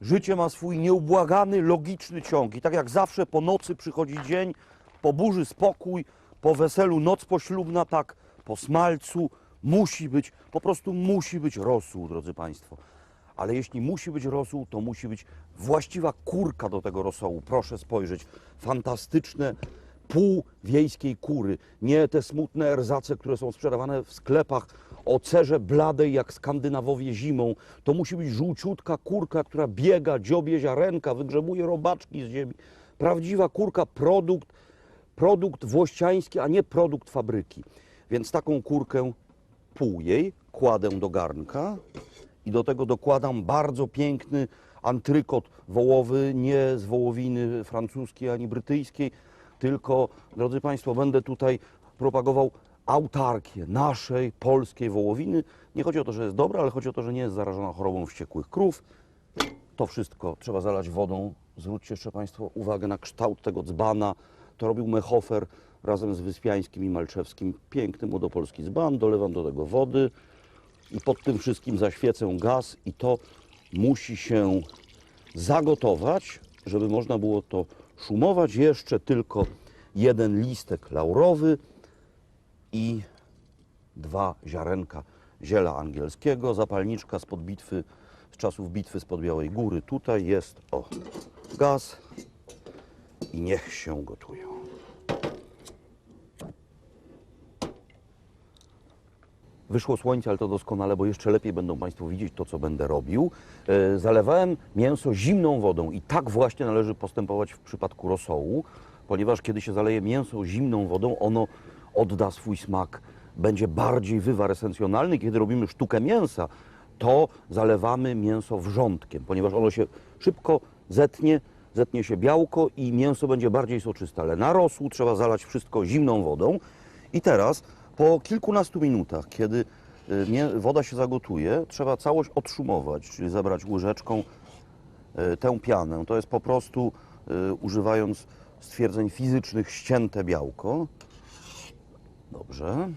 Życie ma swój nieubłagany, logiczny ciąg. I tak jak zawsze po nocy przychodzi dzień, po burzy spokój, po weselu noc poślubna, tak po smalcu musi być, po prostu musi być rosół, drodzy Państwo. Ale jeśli musi być rosół, to musi być właściwa kurka do tego rosołu. Proszę spojrzeć, fantastyczne pół wiejskiej kury. Nie te smutne erzace, które są sprzedawane w sklepach o cerze bladej jak Skandynawowie zimą. To musi być żółciutka kurka, która biega, dziobie ziarenka, wygrzebuje robaczki z ziemi. Prawdziwa kurka, produkt, produkt włościański, a nie produkt fabryki. Więc taką kurkę pół jej kładę do garnka i do tego dokładam bardzo piękny antrykot wołowy, nie z wołowiny francuskiej ani brytyjskiej, tylko, drodzy Państwo, będę tutaj propagował autarkię naszej polskiej wołowiny. Nie chodzi o to, że jest dobra, ale chodzi o to, że nie jest zarażona chorobą wściekłych krów. To wszystko trzeba zalać wodą. Zwróćcie jeszcze Państwo uwagę na kształt tego dzbana. To robił Mechofer razem z Wyspiańskim i Malczewskim. Piękny młodopolski dzban. Dolewam do tego wody i pod tym wszystkim zaświecę gaz i to musi się zagotować, żeby można było to szumować. Jeszcze tylko jeden listek laurowy i dwa ziarenka ziela angielskiego, zapalniczka spod bitwy, z czasów bitwy spod Białej Góry. Tutaj jest, o, gaz i niech się gotują. Wyszło słońce, ale to doskonale, bo jeszcze lepiej będą Państwo widzieć to, co będę robił. E, Zalewałem mięso zimną wodą i tak właśnie należy postępować w przypadku rosołu, ponieważ kiedy się zaleje mięso zimną wodą, ono odda swój smak, będzie bardziej wywar esencjonalny. Kiedy robimy sztukę mięsa, to zalewamy mięso wrzątkiem, ponieważ ono się szybko zetnie, zetnie się białko i mięso będzie bardziej soczyste. Ale na rosół trzeba zalać wszystko zimną wodą. I teraz po kilkunastu minutach, kiedy y, woda się zagotuje, trzeba całość odszumować, czyli zabrać łyżeczką y, tę pianę. To jest po prostu, y, używając stwierdzeń fizycznych, ścięte białko. Dobrze.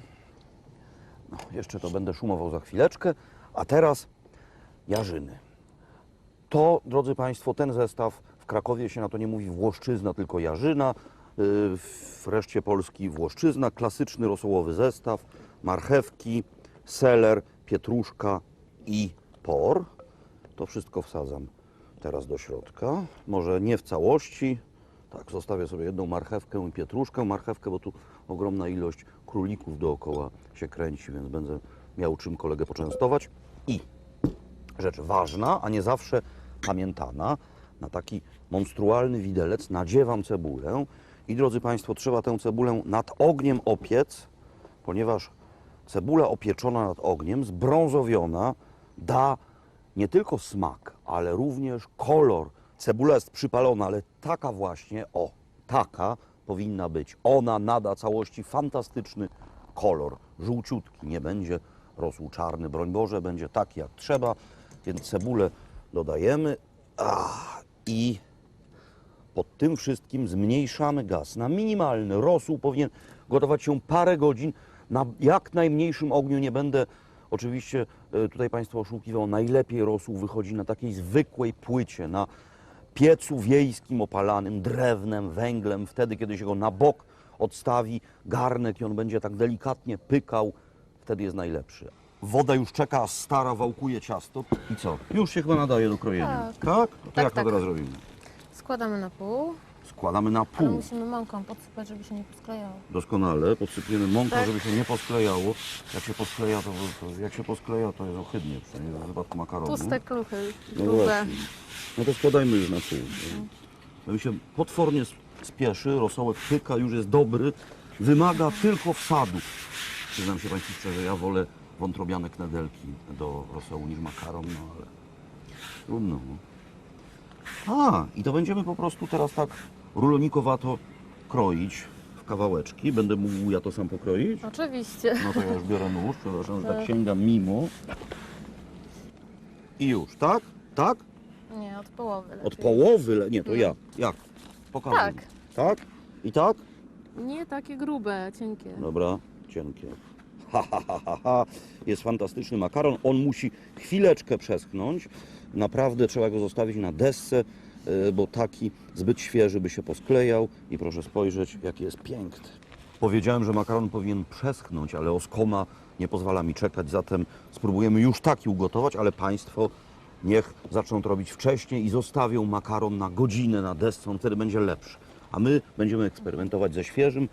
No, jeszcze to będę szumował za chwileczkę. A teraz jarzyny. To, drodzy Państwo, ten zestaw w Krakowie się na to nie mówi Włoszczyzna, tylko Jarzyna. Y, W reszcie Polski Włoszczyzna, klasyczny rosołowy zestaw, marchewki, seler, pietruszka i por. To wszystko wsadzam teraz do środka. Może nie w całości. Tak, zostawię sobie jedną marchewkę i pietruszkę. Marchewkę, bo tu ogromna ilość królików dookoła się kręci, więc będę miał czym kolegę poczęstować. I rzecz ważna, a nie zawsze pamiętana. Na taki monstrualny widelec nadziewam cebulę i drodzy Państwo, trzeba tę cebulę nad ogniem opiec, ponieważ cebula opieczona nad ogniem, zbrązowiona, da nie tylko smak, ale również kolor. Cebula jest przypalona, ale taka właśnie, o, taka powinna być. Ona nada całości fantastyczny kolor, żółciutki, nie będzie rosół czarny, broń Boże, będzie taki jak trzeba, więc cebulę dodajemy Ach, i pod tym wszystkim zmniejszamy gaz na minimalny. Rosół powinien gotować się parę godzin na jak najmniejszym ogniu. Nie będę oczywiście e, tutaj Państwa oszukiwał. Najlepiej rosół wychodzi na takiej zwykłej płycie, na piecu wiejskim opalanym drewnem, węglem. Wtedy, kiedy się go na bok odstawi garnek i on będzie tak delikatnie pykał, wtedy jest najlepszy. Woda już czeka, stara wałkuje ciasto. I co? Już się chyba nadaje do krojenia. Tak. Tak? To Tak, jak tak. to teraz robimy? Składamy na pół, Składamy na ale pół. musimy mąką podsypać, żeby się nie posklejało. Doskonale, podsypiemy mąką, Tak. żeby się nie posklejało. Jak się poskleja, to, to, jak się poskleja, to jest ohydnie, przynajmniej w wypadku makaronu. Tłuste kluchy, No grube. właśnie. No to składajmy już na pół. To mi się potwornie spieszy, rosołek pyka, już jest dobry, wymaga tylko wsadu. Przyznam się Państwu szczerze, ja wolę wątrobiane knedelki do rosołu niż makaron, no ale trudno. no. A, i to będziemy po prostu teraz tak rulonikowato kroić w kawałeczki. Będę mógł ja to sam pokroić? Oczywiście. No to ja już biorę nóż, przepraszam, że tak Tak. sięgam mimo. I już, tak? Tak? Nie, od połowy lepiej. Od połowy, le- nie, to jak? Jak? Pokażę. Tak. Tak? I tak? Nie takie grube, cienkie. Dobra, cienkie. Ha, ha, ha, ha. Jest fantastyczny makaron. On musi chwileczkę przeschnąć. Naprawdę trzeba go zostawić na desce, bo taki zbyt świeży by się posklejał. I proszę spojrzeć, jaki jest piękny. Powiedziałem, że makaron powinien przeschnąć, ale oskoma nie pozwala mi czekać, zatem spróbujemy już taki ugotować, ale Państwo niech zaczną to robić wcześniej i zostawią makaron na godzinę na desce, on wtedy będzie lepszy. A my będziemy eksperymentować ze świeżym.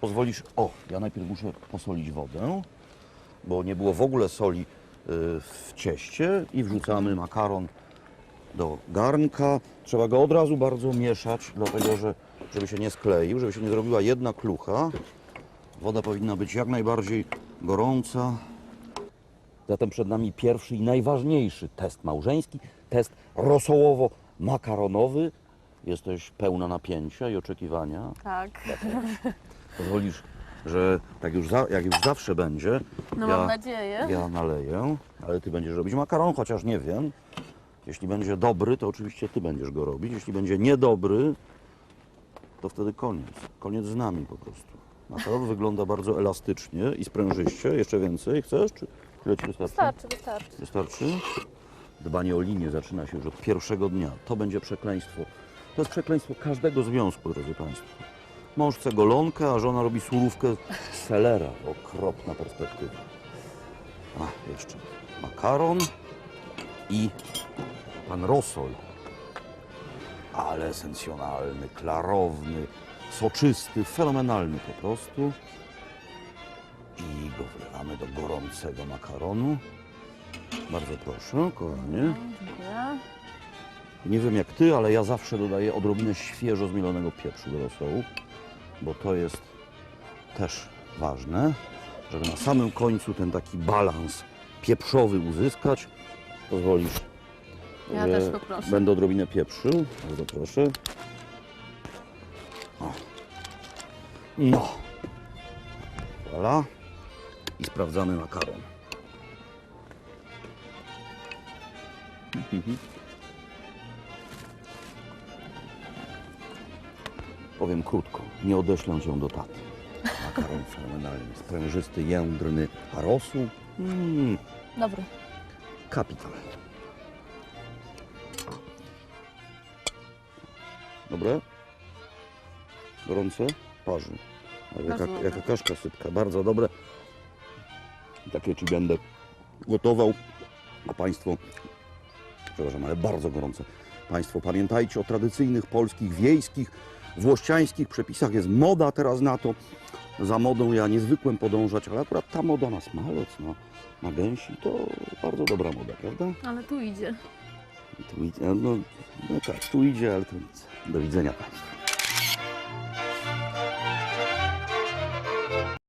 Pozwolisz, o, ja najpierw muszę posolić wodę, bo nie było w ogóle soli y, w cieście i wrzucamy makaron do garnka. Trzeba go od razu bardzo mieszać, dlatego że żeby się nie skleił, żeby się nie zrobiła jedna klucha. Woda powinna być jak najbardziej gorąca. Zatem przed nami pierwszy i najważniejszy test małżeński, test rosołowo-makaronowy. Jesteś pełna napięcia i oczekiwania. Tak. Pozwolisz, że tak już za, jak już zawsze będzie, No ja, mam nadzieję. ja naleję, ale ty będziesz robić makaron, chociaż nie wiem. Jeśli będzie dobry, to oczywiście ty będziesz go robić. Jeśli będzie niedobry, to wtedy koniec. Koniec z nami po prostu. Makaron wygląda bardzo elastycznie i sprężyście. Jeszcze więcej chcesz? Czy tyle ci wystarczy? Wystarczy, wystarczy. Wystarczy? Dbanie o linię zaczyna się już od pierwszego dnia. To będzie przekleństwo. To jest przekleństwo każdego związku, drodzy Państwo. Mąż chce golonkę, a żona robi surówkę z selera. Okropna perspektywa. A, jeszcze makaron i pan rosol. Ale esencjonalny, klarowny, soczysty, fenomenalny po prostu. I go wlewamy do gorącego makaronu. Bardzo proszę, kochanie. Dziękuję. Nie wiem jak ty, ale ja zawsze dodaję odrobinę świeżo zmielonego pieprzu do rosołu, bo to jest też ważne, żeby na samym końcu ten taki balans pieprzowy uzyskać. Pozwolisz, Ja też poproszę. będę odrobinę pieprzył. Bardzo proszę. O. No. Voilà. I sprawdzamy makaron. Powiem krótko, nie odeślę cię do taty. Makaron fenomenalny, sprężysty, jędrny, a rosół? Mm, Dobry. kapital. Dobre? Gorące? Parzy. Ale jaka, Bardzo jaka kaszka sypka, bardzo dobre. Takie ci będę gotował. A Państwo, przepraszam, ale bardzo gorące. Państwo pamiętajcie o tradycyjnych polskich, wiejskich, włościańskich przepisach. Jest moda teraz na to. Za modą ja niezwykłem podążać, ale akurat ta moda na smalec, na, na gęsi to bardzo dobra moda, prawda? Ale tu idzie. Tu idzie, no, no tak, tu idzie, ale to nic. Do widzenia Państwu.